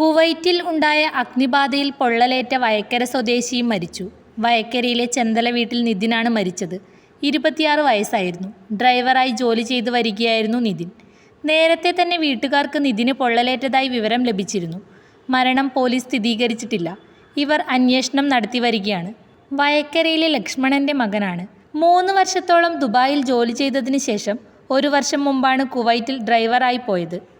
കുവൈറ്റിൽ ഉണ്ടായ അഗ്നിബാധയിൽ പൊള്ളലേറ്റ വയക്കര സ്വദേശിയും മരിച്ചു. വയക്കരയിലെ ചെന്തല വീട്ടിൽ നിതിനാണ് മരിച്ചത്. ഇരുപത്തിയാറ് വയസ്സായിരുന്നു. ഡ്രൈവറായി ജോലി ചെയ്തു വരികയായിരുന്നു നിതിൻ. നേരത്തെ തന്നെ വീട്ടുകാർക്ക് നിതിന് പൊള്ളലേറ്റതായി വിവരം ലഭിച്ചിരുന്നു. മരണം പോലീസ് സ്ഥിരീകരിച്ചിട്ടില്ല. ഇവർ അന്വേഷണം നടത്തി വരികയാണ്. വയക്കരയിലെ ലക്ഷ്മണന്റെ മകനാണ്. മൂന്ന് വർഷത്തോളം ദുബായിൽ ജോലി ചെയ്തതിന് ശേഷം ഒരു വർഷം മുമ്പാണ് കുവൈറ്റിൽ ഡ്രൈവറായി പോയത്.